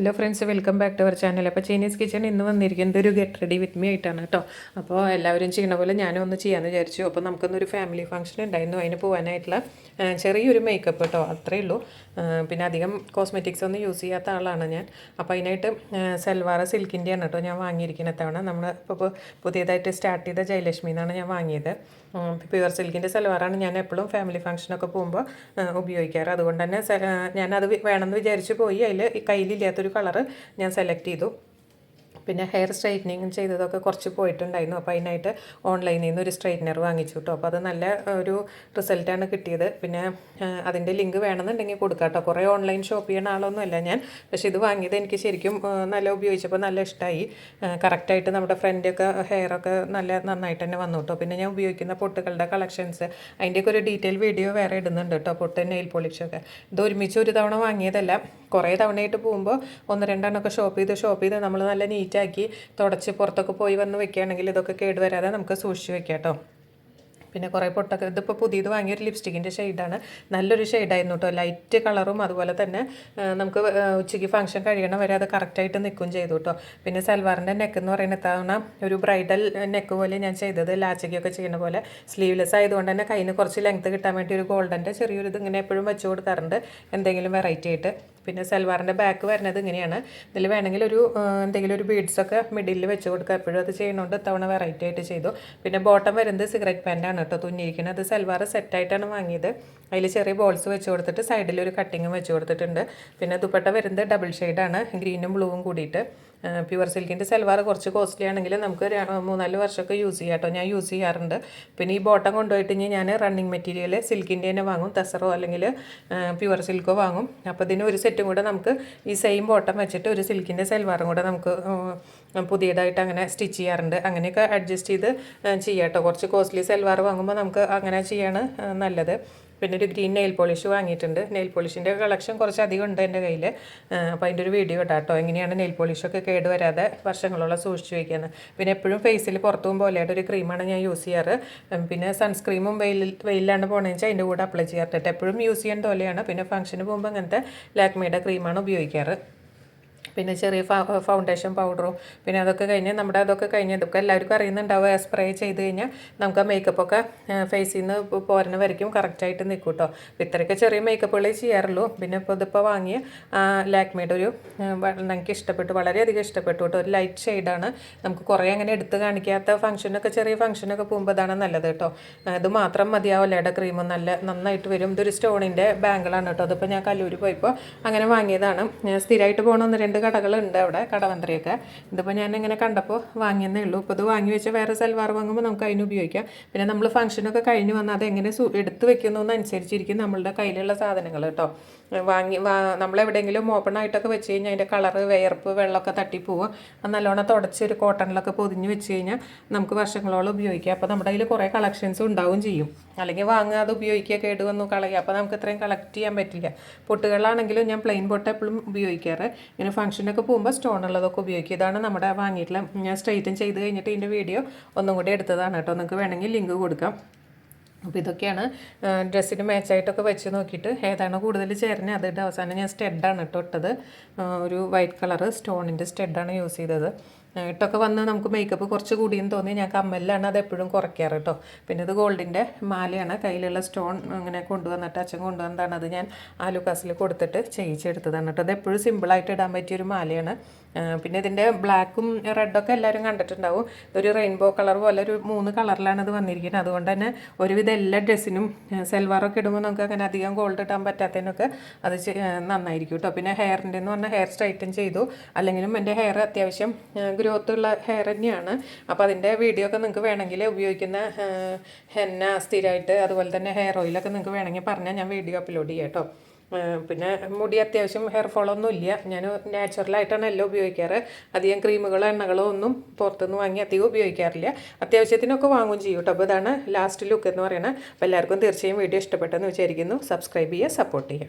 Hello friends welcome back to our channel അപ്പോൾ Chinese kitchen ഇന്ന് വന്നിരിക്കുന്നത് ഒരു ഗെറ്റ് റെഡി വിത്ത് മീ ആയിട്ടാണ് കേട്ടോ. അപ്പോൾ എല്ലാവരും ചെയ്യണ പോലെ ഞാനും ഒന്ന് ചെയ്യാമെന്ന് വിചാരിച്ചു. അപ്പോൾ നമുക്കൊന്നൊരു ഫാമിലി ഫംഗ്ഷൻ ഉണ്ടായിരുന്നു. അതിന് പോകാനായിട്ടുള്ള ചെറിയൊരു മേക്കപ്പ് കേട്ടോ അത്രയേ ഉള്ളൂ. പിന്നെ അധികം കോസ്മെറ്റിക്സ് ഒന്നും യൂസ് ചെയ്യാത്ത ആളാണ് ഞാൻ. അപ്പോൾ അതിനായിട്ട് സെൽവാറ സിൽക്കിന്റെയാണ് കേട്ടോ ഞാൻ വാങ്ങിയിരിക്കുന്ന തവണ നമ്മൾ ഇപ്പോൾ പുതിയതായിട്ട് സ്റ്റാർട്ട് ചെയ്ത ജയലക്ഷ്മി എന്നാണ് ഞാൻ വാങ്ങിയത്. പ്യുവർ സിൽക്കിന്റെ സൽവാറാണ് ഞാൻ എപ്പോഴും ഫാമിലി ഫംഗ്ഷനൊക്കെ പോകുമ്പോൾ ഉപയോഗിക്കാറ്. അതുകൊണ്ട് തന്നെ ഞാനത് വേണമെന്ന് വിചാരിച്ച് പോയി. അതിൽ കയ്യിലില്ലാത്തൊരു കളറ് ഞാൻ സെലക്ട് ചെയ്തു. പിന്നെ ഹെയർ സ്ട്രൈറ്റനിങ് ചെയ്തതൊക്കെ കുറച്ച് പോയിട്ടുണ്ടായിരുന്നു. അപ്പോൾ അതിനായിട്ട് ഓൺലൈനിൽ നിന്ന് ഒരു സ്ട്രൈറ്റനർ വാങ്ങിച്ചു കേട്ടോ അപ്പോൾ അത് നല്ല ഒരു റിസൾട്ടാണ് കിട്ടിയത്. പിന്നെ അതിന്റെ ലിങ്ക് വേണമെന്നുണ്ടെങ്കിൽ കൊടുക്കാം കേട്ടോ കുറേ ഓൺലൈൻ ഷോപ്പ് ചെയ്യുന്ന ആളൊന്നുമല്ല ഞാൻ. പക്ഷേ ഇത് വാങ്ങിയത് എനിക്ക് ശരിക്കും നല്ല ഉപയോഗിച്ചപ്പോൾ നല്ല ഇഷ്ടമായി കറക്റ്റായിട്ട് നമ്മുടെ ഫ്രണ്ടൊക്കെ ഹെയറൊക്കെ നല്ല നന്നായിട്ട് തന്നെ വന്നു കേട്ടോ പിന്നെ ഞാൻ ഉപയോഗിക്കുന്ന പൊട്ടുകളുടെ കളക്ഷൻസ് അതിന്റെയൊക്കെ ഒരു ഡീറ്റെയിൽ വീഡിയോ വേറെ ഇടുന്നുണ്ട് കേട്ടോ പൊട്ട് നെയിൽ പോളിഷൊക്കെ ഇത് ഒരുമിച്ച് ഒരു തവണ വാങ്ങിയതല്ല. കുറേ തവണയായിട്ട് പോകുമ്പോൾ ഒന്ന് രണ്ടെണ്ണമൊക്കെ ഷോപ്പ് ചെയ്ത് ഷോപ്പ് ചെയ്ത് നമ്മൾ നല്ല നീറ്റാക്കി തുടച്ച് പുറത്തൊക്കെ പോയി വന്ന് വെക്കുകയാണെങ്കിൽ ഇതൊക്കെ കേടുവരാതെ നമുക്ക് സൂക്ഷിച്ച് വെക്കാം കേട്ടോ. പിന്നെ കുറേ പൊട്ടൊക്കെ ഇതിപ്പോൾ പുതിയത് വാങ്ങിയൊരു ലിപ്സ്റ്റിക്കിന്റെ ഷെയ്ഡാണ് നല്ലൊരു ഷെയ്ഡായിരുന്നു കേട്ടോ. ലൈറ്റ് കളറും അതുപോലെ തന്നെ നമുക്ക് ഉച്ചയ്ക്ക് ഫംഗ്ഷൻ കഴിയണം വരെ അത് കറക്റ്റായിട്ട് നിൽക്കും ചെയ്തു കേട്ടോ. പിന്നെ സൽവാറിന്റെ നെക്ക് എന്ന് പറയുന്നത് തവണ ഒരു ബ്രൈഡൽ നെക്ക് പോലെ ഞാൻ ചെയ്തത് ലാച്ചയ്ക്കൊക്കെ ചെയ്യുന്ന പോലെ. സ്ലീവ്ലെസ് ആയതുകൊണ്ട് തന്നെ കയ്യിൽ കുറച്ച് ലെങ്ത് കിട്ടാൻ വേണ്ടി ഒരു ഗോൾഡന്റെ ചെറിയൊരു ഇത് ഇങ്ങനെ എപ്പോഴും വെച്ച് കൊടുക്കാറുണ്ട്. എന്തെങ്കിലും വെറൈറ്റി ആയിട്ട്. പിന്നെ സൽവാറിന്റെ ബാക്ക് വരുന്നത് ഇങ്ങനെയാണ്. ഇതിൽ വേണമെങ്കിൽ ഒരു എന്തെങ്കിലും ഒരു ബീഡ്സൊക്കെ മിഡിലിൽ വെച്ച് കൊടുക്കുക. എപ്പോഴും അത് ചെയ്യണോണ്ട് തവണ വെറൈറ്റി ആയിട്ട് ചെയ്തു. പിന്നെ ബോട്ടം വരുന്നത് സിഗരറ്റ് പാന്റാണ് കേട്ടോ തുന്നിയിരിക്കുന്നത്. സൽവാർ സെറ്റായിട്ടാണ് വാങ്ങിയത്. അതിൽ ചെറിയ ബോൾസ് വെച്ച് കൊടുത്തിട്ട് സൈഡിൽ ഒരു കട്ടിങ്ങും വെച്ച് കൊടുത്തിട്ടുണ്ട്. പിന്നെ ദുപ്പട്ട വരുന്നത് ഡബിൾ ഷെയ്ഡാണ് ഗ്രീനും ബ്ലൂവും കൂടിയിട്ട്. പ്യുവർ സിൽക്കിന്റെ സൽവാർ കുറച്ച് കോസ്റ്റ്ലി ആണെങ്കിൽ നമുക്ക് മൂന്നാൽ വർഷമൊക്കെ യൂസ് ചെയ്യാം കേട്ടോ. ഞാൻ യൂസ് ചെയ്യാറുണ്ട്. പിന്നെ ഈ ബോട്ടം കൊണ്ടുപോയിട്ട് ഞാൻ റണ്ണിങ് മെറ്റീരിയൽ സിൽക്കിന്റെ തന്നെ വാങ്ങും. തസറോ അല്ലെങ്കിൽ പ്യുവർ സിൽക്കോ വാങ്ങും. അപ്പോൾ ഇതിന് ഒരു സെറ്റും കൂടെ നമുക്ക് ഈ സെയിം ബോട്ടം വെച്ചിട്ട് ഒരു സിൽക്കിന്റെ സൽവാറും കൂടെ നമുക്ക് പുതിയതായിട്ട് അങ്ങനെ സ്റ്റിച്ച് ചെയ്യാറുണ്ട്. അങ്ങനെയൊക്കെ അഡ്ജസ്റ്റ് ചെയ്ത് ചെയ്യാം കേട്ടോ. കുറച്ച് കോസ്റ്റ്ലി സൽവാർ വാങ്ങുമ്പോൾ നമുക്ക് അങ്ങനെ ചെയ്യാണ് നല്ലത്. പിന്നെ ഒരു ഗ്രീൻ നെയിൽ പോളിഷ് വാങ്ങിയിട്ടുണ്ട്. നെയിൽ പോളിഷിന്റെ കളക്ഷൻ കുറച്ച് അധികം ഉണ്ട് എന്റെ കയ്യിൽ അപ്പോൾ അതിന്റെ ഒരു വീഡിയോ ഇടാം കേട്ടോ എങ്ങനെയാണ് നെയിൽ പോളിഷൊക്കെ കേടുവരാതെ വർഷങ്ങളോളം സൂക്ഷിച്ച് വയ്ക്കുന്നത് പിന്നെ എപ്പോഴും ഫേസിൽ പുറത്തു പോലെയായിട്ട് ഒരു ക്രീമാണ് ഞാൻ യൂസ് ചെയ്യാറ്. പിന്നെ സൺസ്ക്രീമും വെയിലിൽ വെയിലാണ് പോകണമെന്ന് വെച്ചാൽ അതിന്റെ കൂടെ അപ്ലൈ ചെയ്യാറുണ്ട് എപ്പോഴും യൂസ് ചെയ്യാൻ പോലെയാണ് പിന്നെ ഫംഗ്ഷന് പോകുമ്പോൾ അങ്ങനത്തെ ലാക്മിയുടെ ക്രീമാണ് ഉപയോഗിക്കാറ്. പിന്നെ ചെറിയ ഫൗണ്ടേഷൻ പൗഡറും പിന്നെ അതൊക്കെ കഴിഞ്ഞ് നമ്മുടെ അതൊക്കെ കഴിഞ്ഞ് ഇതൊക്കെ എല്ലാവർക്കും അറിയുന്നുണ്ടാവുക സ്പ്രേ ചെയ്ത് കഴിഞ്ഞാൽ നമുക്ക് ആ മേക്കപ്പൊക്കെ ഫേസിൽ നിന്ന് പോരുന്ന വരയ്ക്കും കറക്റ്റായിട്ട് നിൽക്കും കേട്ടോ ഇത്രയൊക്കെ ചെറിയ മേക്കപ്പുകളേ ചെയ്യാറുള്ളൂ. പിന്നെ ഇപ്പോൾ ഇതിപ്പോൾ വാങ്ങിയ ലാക്മിയുടെ ഒരു എനിക്ക് ഇഷ്ടപ്പെട്ടു വളരെയധികം ഇഷ്ടപ്പെട്ടു കേട്ടോ ഒരു ലൈറ്റ് ഷെയ്ഡാണ് നമുക്ക് കുറേ അങ്ങനെ എടുത്ത് കാണിക്കാത്ത ഫംഗ്ഷനൊക്കെ ചെറിയ ഫംഗ്ഷനൊക്കെ പോകുമ്പോൾ അതാണ് നല്ലത് കേട്ടോ ഇത് മാത്രം മതിയാവില്ല ഇട ക്രീം നല്ല നന്നായിട്ട് വരും. ഇതൊരു സ്റ്റോണിന്റെ ബാങ്കിളാണ് കേട്ടോ അതിപ്പോൾ ഞാൻ കല്ലൂർ പോയപ്പോൾ അങ്ങനെ വാങ്ങിയതാണ്. സ്ഥിരമായിട്ട് പോകണ ഒന്ന് രണ്ട് കടകളുണ്ട് അവിടെ കടവന്ത്രയൊക്കെ. ഇതിപ്പോൾ ഞാൻ ഇങ്ങനെ കണ്ടപ്പോൾ വാങ്ങിയെന്നേ ഉള്ളൂ. ഇപ്പോൾ ഇത് വാങ്ങി വെച്ച് വേറെ സൽവാർ വാങ്ങുമ്പോൾ നമുക്ക് അതിന് ഉപയോഗിക്കാം. പിന്നെ നമ്മൾ ഫംഗ്ഷനൊക്കെ കഴിഞ്ഞ് വന്നാൽ അതെങ്ങനെ സു എടുത്ത് വെക്കുന്നതെന്നനുസരിച്ചിരിക്കും നമ്മളുടെ കയ്യിലുള്ള സാധനങ്ങൾ കേട്ടോ. വാങ്ങി നമ്മളെവിടെയെങ്കിലും ഓപ്പൺ ആയിട്ടൊക്കെ വെച്ച് കഴിഞ്ഞാൽ അതിന്റെ കളറ് വിയർപ്പ് വെള്ളമൊക്കെ തട്ടിപ്പോവുക അത് നല്ലോണം തുടച്ച് ഒരു കോട്ടണിലൊക്കെ പൊതിഞ്ഞ് വെച്ച് കഴിഞ്ഞാൽ നമുക്ക് വർഷങ്ങളോളം ഉപയോഗിക്കാം. അപ്പോൾ നമ്മുടെ കയ്യിൽ കുറേ കളക്ഷൻസ് ഉണ്ടാവും ചെയ്യും. അല്ലെങ്കിൽ വാങ്ങുക അത് ഉപയോഗിക്കുക കേട് വന്നു കളയുക. അപ്പോൾ നമുക്ക് ഇത്രയും കളക്ട് ചെയ്യാൻ പറ്റില്ല. പൊട്ടുകളാണെങ്കിലും ഞാൻ പ്ലെയിൻ പൊട്ട് എപ്പോഴും ഉപയോഗിക്കാറ്. ഇങ്ങനെ ഫംഗ്ഷനൊക്കെ പോകുമ്പോൾ സ്റ്റോൺ ഉള്ളതൊക്കെ ഉപയോഗിക്കുക ഇതാണ് നമ്മുടെ വാങ്ങിയിട്ടുള്ള ഞാൻ സ്ട്രൈറ്റൻ ചെയ്ത് കഴിഞ്ഞിട്ട് ഇതിന്റെ വീഡിയോ ഒന്നും കൂടി എടുത്തതാണ് കേട്ടോ. നിങ്ങൾക്ക് വേണമെങ്കിൽ ലിങ്ക് കൊടുക്കാം. അപ്പോൾ ഇതൊക്കെയാണ് ഡ്രസ്സിന് മാച്ചായിട്ടൊക്കെ വെച്ച് നോക്കിയിട്ട് ഏതാണ് കൂടുതൽ ചേരുന്നത്. അതിന്റെ അവസാനം ഞാൻ സ്റ്റെഡാണ് കേട്ടോ ഇട്ടത്. ഒരു വൈറ്റ് കളറ് സ്റ്റോണിന്റെ സ്റ്റെഡാണ് യൂസ് ചെയ്തത്. ഇട്ടൊക്കെ വന്ന് നമുക്ക് മേക്കപ്പ് കുറച്ച് കൂടിയെന്ന് തോന്നി. ഞാൻ കമ്മലിലാണ് അത് എപ്പോഴും കുറയ്ക്കാറ് കേട്ടോ പിന്നെ ഇത് ഗോൾഡിന്റെ മാലയാണ്. കയ്യിലുള്ള സ്റ്റോൺ അങ്ങനെ കൊണ്ടുവന്നിട്ട് അച്ഛൻ കൊണ്ടുവന്നതാണ്. അത് ഞാൻ ആലുക്കാസിൽ കൊടുത്തിട്ട് ചെയ്യിച്ചെടുത്തതാണ് കേട്ടോ അത് എപ്പോഴും സിമ്പിളായിട്ട് ഇടാൻ പറ്റിയൊരു മാലയാണ്. പിന്നെ ഇതിന്റെ ബ്ലാക്കും റെഡൊക്കെ എല്ലാവരും കണ്ടിട്ടുണ്ടാവും. ഇതൊരു റെയിൻബോ കളർ പോലെ ഒരു മൂന്ന് കളറിലാണ് ഇത് വന്നിരിക്കുന്നത്. അതുകൊണ്ട് തന്നെ ഒരുവിധം എല്ലാ ഡ്രസ്സിനും സെൽവാറൊക്കെ ഇടുമ്പോൾ നമുക്ക് അങ്ങനെ അധികം ഗോൾഡ് ഇടാൻ പറ്റാത്തതിനൊക്കെ അത് നന്നായിരിക്കും കേട്ടോ പിന്നെ ഹെയറിന്റെ എന്ന് പറഞ്ഞാൽ ഹെയർ സ്ട്രൈറ്റൻ ചെയ്തു. അല്ലെങ്കിലും എന്റെ ഹെയർ അത്യാവശ്യം ഗ്രോത്ത് ഉള്ള ഹെയർ തന്നെയാണ്. അപ്പോൾ അതിന്റെ വീഡിയോ ഒക്കെ നിങ്ങൾക്ക് വേണമെങ്കിൽ ഉപയോഗിക്കുന്ന ഹെന്ന സ്ഥിരമായിട്ട് അതുപോലെ തന്നെ ഹെയർ ഓയിലൊക്കെ നിങ്ങൾക്ക് വേണമെങ്കിൽ പറഞ്ഞാൽ ഞാൻ വീഡിയോ അപ്ലോഡ് ചെയ്യാം കേട്ടോ. പിന്നെ മുടി അത്യാവശ്യം ഹെയർ ഫോളൊന്നും ഇല്ല. ഞാൻ നാച്ചുറലായിട്ടാണ് എല്ലാം ഉപയോഗിക്കാറ്. അധികം ക്രീമുകളോ എണ്ണകളോ ഒന്നും പുറത്തുനിന്ന് വാങ്ങി അധികം ഉപയോഗിക്കാറില്ല. അത്യാവശ്യത്തിനൊക്കെ വാങ്ങും ചെയ്യും കേട്ടോ. അപ്പോൾ ഇതാണ് ലാസ്റ്റ് ലുക്ക് എന്ന് പറയുന്നത് അപ്പോൾ എല്ലാവർക്കും തീർച്ചയായും വീഡിയോ ഇഷ്ടപ്പെട്ടെന്ന് വിചാരിക്കുന്നു. സബ്സ്ക്രൈബ് ചെയ്യുക സപ്പോർട്ട് ചെയ്യുക.